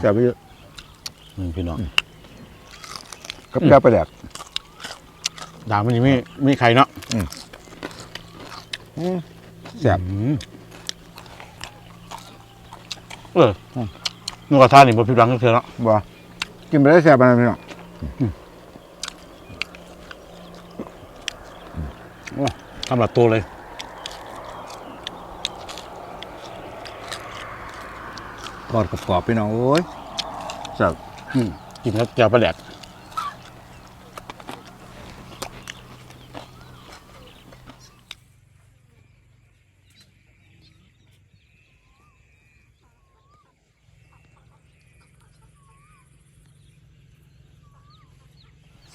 แซ่บไปเยอะนี่พี่น้องกับแก้วปลาแดก ด่างมันยังไม่ไม่ใครเนาะแซ่บอืมเออนูกระทานี่บ่ผิดหวังก็เถอะเนาะบ่กินไปได้แซ่บปานนั้นพี่น้องทำหลับตัวเลย ทอดกรอบๆพี่น้องโอ้ยแซ่บอืมกินแล้วแก้วปลาแดก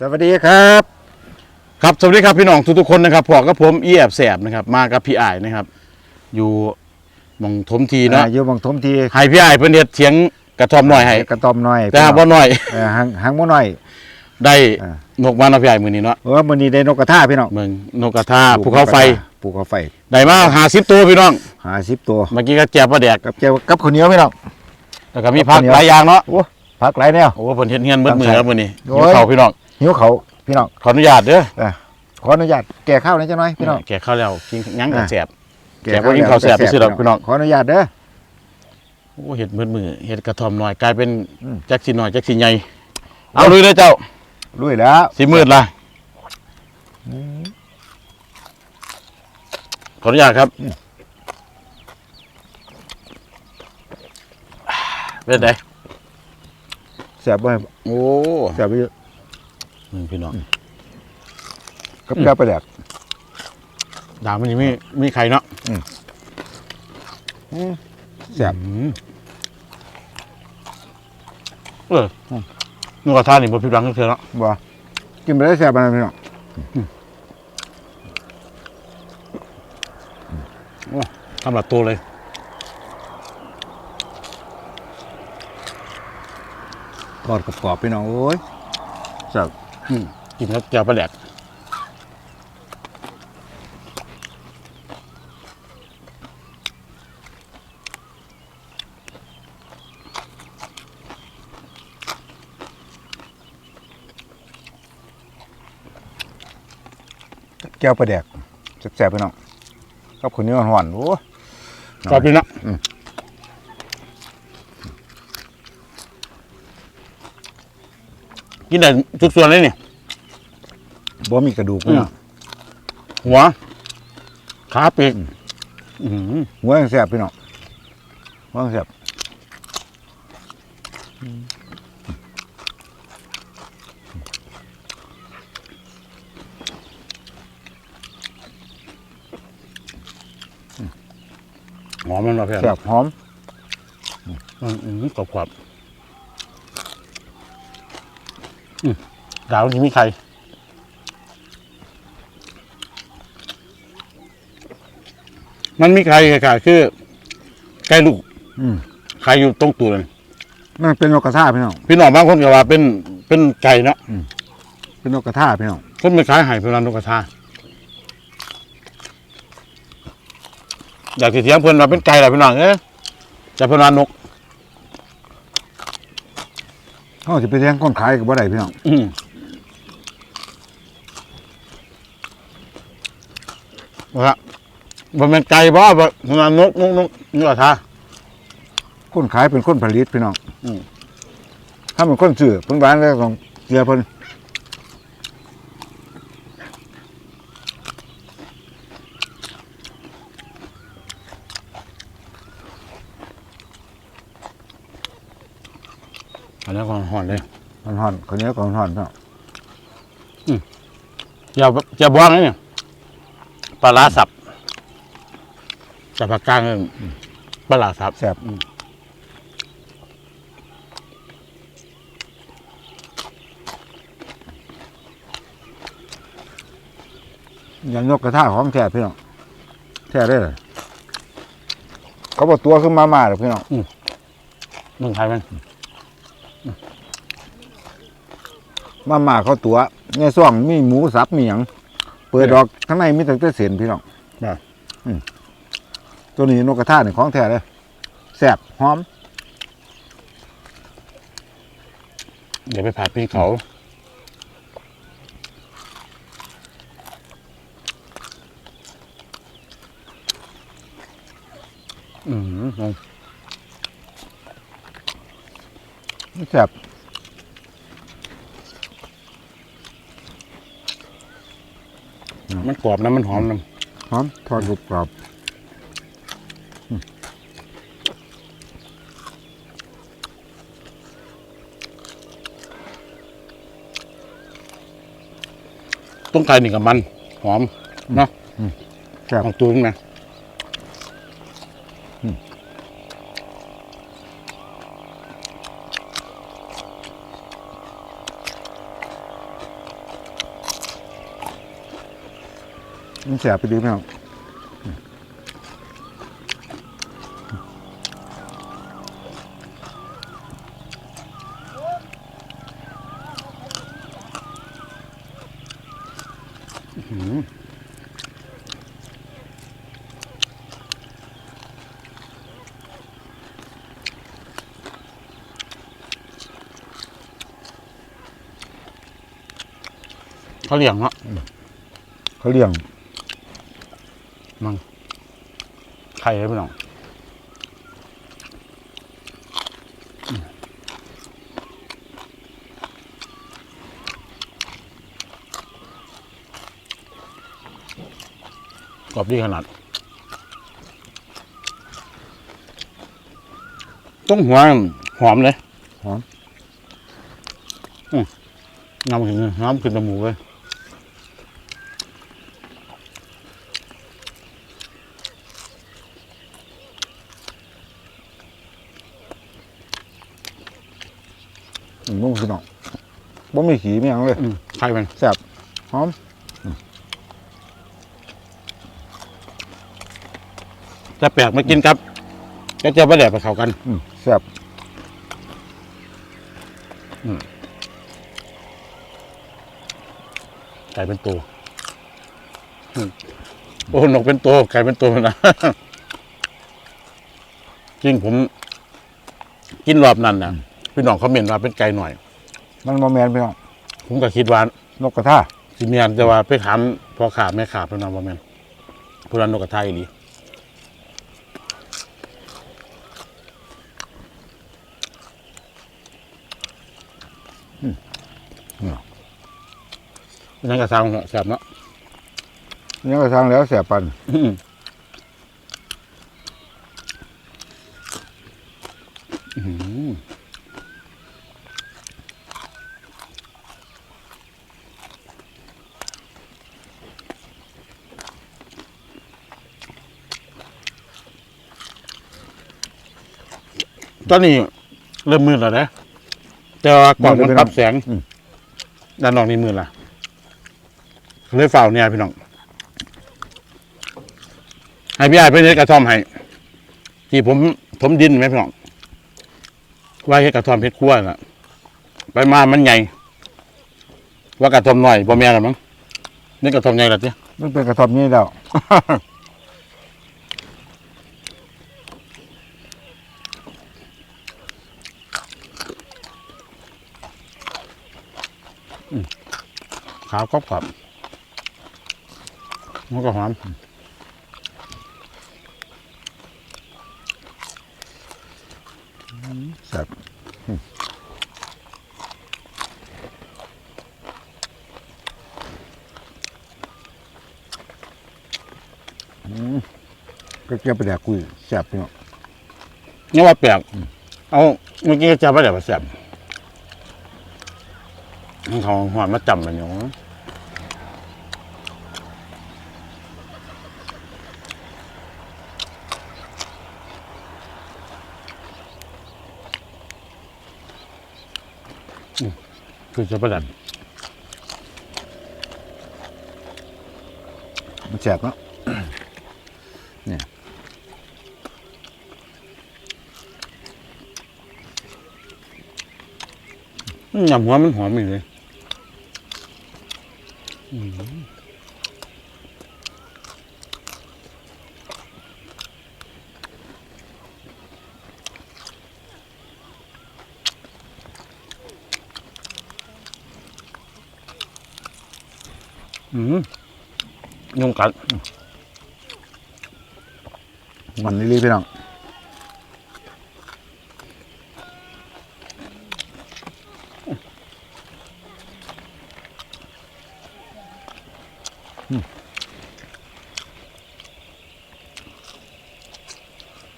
สวัสดีครับ ครับสวัสดีครับพี่น้องทุกๆคนนะครับพอกับผมอีแอบแสบนะครับ มากับพี่อ้ายนะครับ อยู่ห มองถมทีเนาะอ่าอยู่บางทมทีให้พี่อ้ายเพิ่นเฮ็ดเถียงกระท่อมหน่อยให้กระตอมน้อยแต่หาบ่หน่อยเออหางหางบ่น้อย ได้อ่า นกมาเนาะพี่อ้ายมื้อนี้เนาะเออมื้อนี้ได้นกกระทาพี่น้องเมืองนกกระทาภูเขาไฟภูเขาไฟได้มา50ตัวพี่น้อง50ตัวเมื่อกี้ก็แจ่วปลาแดกกับเจ้ากับข้าวเหนียวพี่น้อง แล้วก็มีผักหลายอย่างเนาะโอ้ผักหลายแนว โอ้เพิ่นเฮ็ดเฮียนเบิดมือครับมื้อนี้โอ้หิวยข้าวพี่น้องหิวเขาวพี่น้องขออนุญาตเด้อเออขออนุญาตแก่ข้าวหน่อยจังหน่อยพี่น้อง แกะข้าวแล้วกินหยังก็อ่าแซ่บ แก่บ่กินข้าวแซ่บไปซื้อดอกพี่น้องขออนุญาตเด้อโอ้เฮ็ดมืดมือเฮ็ดกระท่อมหน่อยกลายเป็นอืมจักสิน้อยจักสิใหญ่เอาลุยเด้อเจ้าลุยแล้วสิมืดล่ะขออนุญาตครับเป็นไงแซ่บบ่โอ้แซ่บไปเยอะนี่พี่น้องกับแก้วปลาแดก ด่างมันยังไม่ไม่ใครเนาะแซ่บ อืมเออนูกระทานี่บ่ผิดหวังก็เถอะเนาะบ่กินไปได้แซ่บปานนั้นพี่น้องทำหลับตัวเลย ทอดกรอบๆพี่น้องโอ้ยแซ่บอืมกินแล้วแก้วปลาแดก แก้วปลาแดกแซ่บๆพี่น้องกับข้าวเหนียวห่อนๆโอ้ยชอบพี่เนาะอืมกินได้ทุกส่วนเลยนี่บ่มีกระดูกพี่น้องหัว ขาปีกอื้อหือหัวยังแซ่บพี่น้องหัวยังแซ่บ หอมมันมาเพื่อนแซ่บหอมอืมอืมกรอบกรอบอืมดาวที่มีใครมันมีใครค่ะคือไก่ลูกอืมใครอยู่ตรงตัวเลยมันเป็นนกกระทาพี่น้องพี่น้องบางคนก็ว่าเป็นเป็นไก่เนาะเป็นนกกระทาพี่น้องคนไม่ขายไห่เป็นร้านนกกระทา อยากสิเถียงเพื่อนว่าเป็นไก่แหละพี่น้องเอ้ยจะเป็นร้านนก เขาจะไปเลี้ยงคนขายกับบ่ได้พี่น้องอืมว่าบ่แม่นไก่บ่บ่นานนกนกนกนกกระทาคนขายเป็นคนผลิตพี่น้องอืม ถ้าเป็นคนซื้อเพิ่นบ้านแล้วต้องเสียเพิ่นอันนี้ของหอนเลย มันห่อนคนนี้ก็ห่อนพี่น้องอย่าอย่าบ้วงนะเนี่ยปลาร้าสับสับผักกลางเอิ้นปลาร้าสับแซ่บอืมอย่างนกกระทาของแท้พี่น้องแท้ได้เลยเขาบอกตัวขึ้นมามาหรอกพี่น้องเมืองไทยมัน มามาเขาตัวในซ่องมีหมูสับมีหยังเปิดดอกข้างในมีแต่แต่เศษพี่น้องอืมตัวนี้นกกระทาเนี่ยของแท้เลยแซ่บหอมอย่าไปผ่าปีนเขา อืมลองแซ่บ มันกรอบนะมันหอมนะหอมทอดกรุบกรอบต้งไก่นี่กับมัน หอมเนาะแซ่บของตัวนี่นะ มันแซ่บไปดีไหมครับเขาเลี้ยงเนาะเขาเลี้ยง ไข่เลยพี่น้องกรอบดีขนาด ต้องหัวหอมเลย หอมน้ำขึ้นน้ำขึ้นจมูกเลย อืมบ่พี่น้องบ่มีขี้มีหยังเลยอืมไข่มันแซ่บหอมจะแปลกมากินครับก็จะประแดดไปเข้ากันอืมแซ่บไก่เป็นตัวอืมโอ้นกเป็นตัวไก่เป็นตัวนะจริงผม กินรอบนั้นนะ พี่น้องเขาเมนว่าเป็นไก่หน่อย มันบ่แม่นพี่น้องนผมก็คิดว่านกกระทาสิเมียนแต่ว่าไปถามพอขาแม่ขาพี่น้องว่าแม่นพูดนกกระทาอีหลีนั่นกระซังแสบเนาะยังกระทางแล้วแซ่บปันอืม ตอนนี้เริ่มมืดแล้วนะแต่ว่ากล่องมันปรับแสงด้านนอกนี่มืดละเลยฝ่าวเนี่ยพี่น้องให้พี่ไอ้ายไปเฮ็ดกระท่อมให้ที่ผมผมดินไหมพี่น้องไว่าเฮ็ดกระท่อมเฮ็ดครัวน่ะ ไปมามันใหญ่ว่ากระท่อมน้อยบ่แม่นหรอมั้งนี่กระท่อมใหญ่ละติมันเป็นกระท่อมนี่แล้ว ขาวกรอบกรอบมันก็หอมแซ่บก็เกี่ยวไปแดกกุยแซ่บพี่น้องนี่ว่าแปลกเอาเมื่อกี้จะไปเดี๋ยวมาแซ่บ เขาหอมมาจำมันอยู่อืมคือจะประดันมันแซ่บเนาะเนี่ยยำหัวมันหอมอีกเลย อืมยุงกัดมันนี่พี่น้อง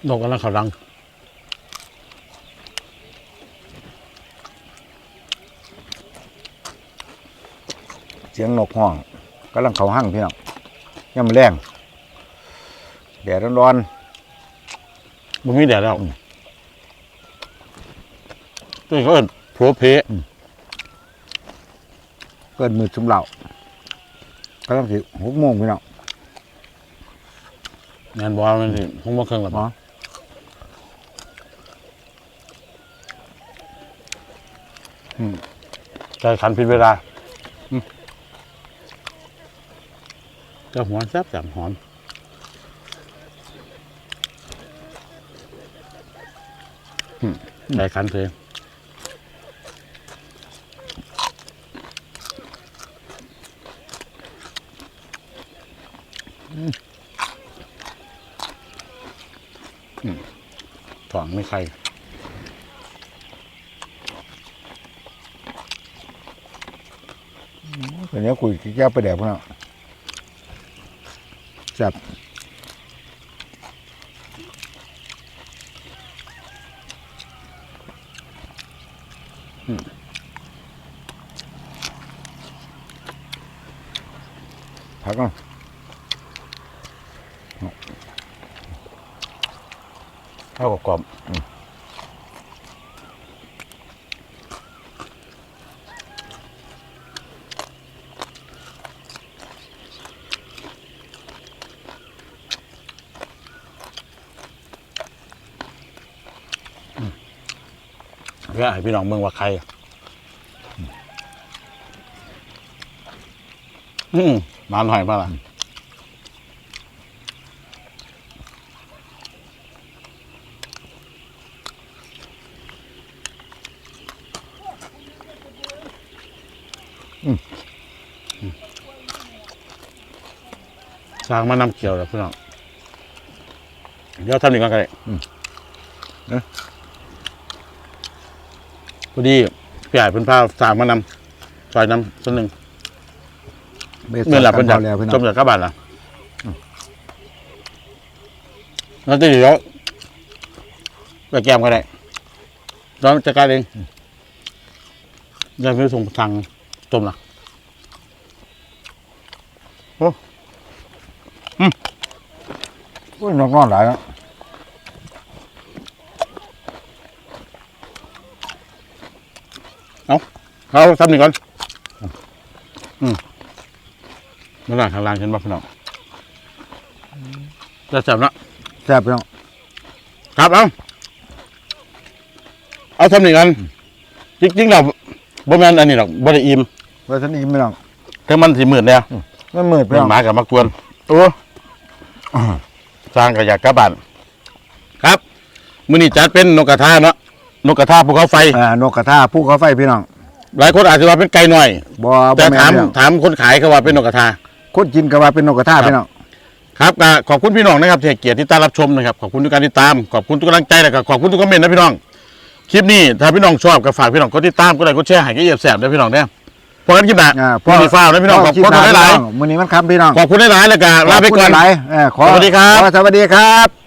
นกกำลังเขารังเสียงนกห้องกำลังเขาหั่งพี่น้องยังมาแรงแดดร้อนมันมีแดดแล้วตัวนี้เขาเอินโผล่เพะๆเกินมือชุมเหล่ากำลังสิหกโมงพี่น้องงานบอลมันสิห้องบ่เครื่องหรออ๋อ ใจขันผิดเวลาจ้าหัวแซ่บจับหอมใจขันเพลงอืมถ่องไม่ใคร เป็นเนี้คุยแก้วไปแดดพวกนั้นจับพักก่อน เข้ากับกรอบ เพื่อให้พี่น้องเมืองว่าใครอืมมาหน่อยมาละสร้างมานำเกี่ยวแล้วพี่น้องเดี๋ยวทำหนึ่งกันก็ได้เอ๊ะพ อดีพี่ใหญ่เป็นผ้าสร้างมานำซอยน้ำส่วนหนึ่งไม่เมื่อหลับเป็นดัดับบแล้วพี่น้จองมจากกระบาดล่ะแล้วจะเดี๋ยวไปแกมก็ได้ร้อนจัดการเองยังไม่ส่งทางจมล่ะโอ้ยนอนนอนหลายแล้ว เอาทำหนึ่งก่อน อืมมาล่างข้างล่างเห็นป่ะพี่น้องจะจับละแซ่บพี่น้องครับเอาเอาทำหนึ่งกันจริงๆเราบ่แม่นอันนี้หรอกบ่ได้อิ่มไว้ท่านอิ่มพี่น้องถึงมันสิมืดแล้วมันมืดพี่เป็นน้องหมากับมากวนโอ้สร้างกระยากกระบานครับมื้อนี้จัดเป็นนกกระทาเนาะ นกกระทาภูเขาไฟ อ่านกกระทาภูเขาไฟพี่น้องหลายคนอาจจะว่าเป็นไก่หน่อย บ่บ่แต่แม่นถามพี่น้องถามคนขายเขาว่าเป็นนกกระทา คนกินก็ว่าเป็นนกกระทาครับ พี่น้องครับก็ขอบคุณพี่น้องนะครับที่ให้เกียรติที่ตามรับชมนะครับขอบคุณทุกการติดตามขอบคุณทุกกำลังใจแล้วก็ขอบคุณทุกคอมเมนต์นะพี่น้องคลิปนี้ถ้าพี่น้องชอบก็ฝากพี่น้องกดติดตามกดไลค์กดแชร์ให้ก็เหยียบแสบด้วยพี่น้องเนี่ยพอกันคลิปหน้าอ่าพอดีฟ้าวนะพี่น้องขอบคิดคุณหาหลายพี่น้องมื้อนี้มันค่ำพี่น้องๆขอบคุณหลายๆแล้วก็ลาไปก่อน ขบคุณหลายๆเออขอสวัสดีครับ ขอสวัสดีครับ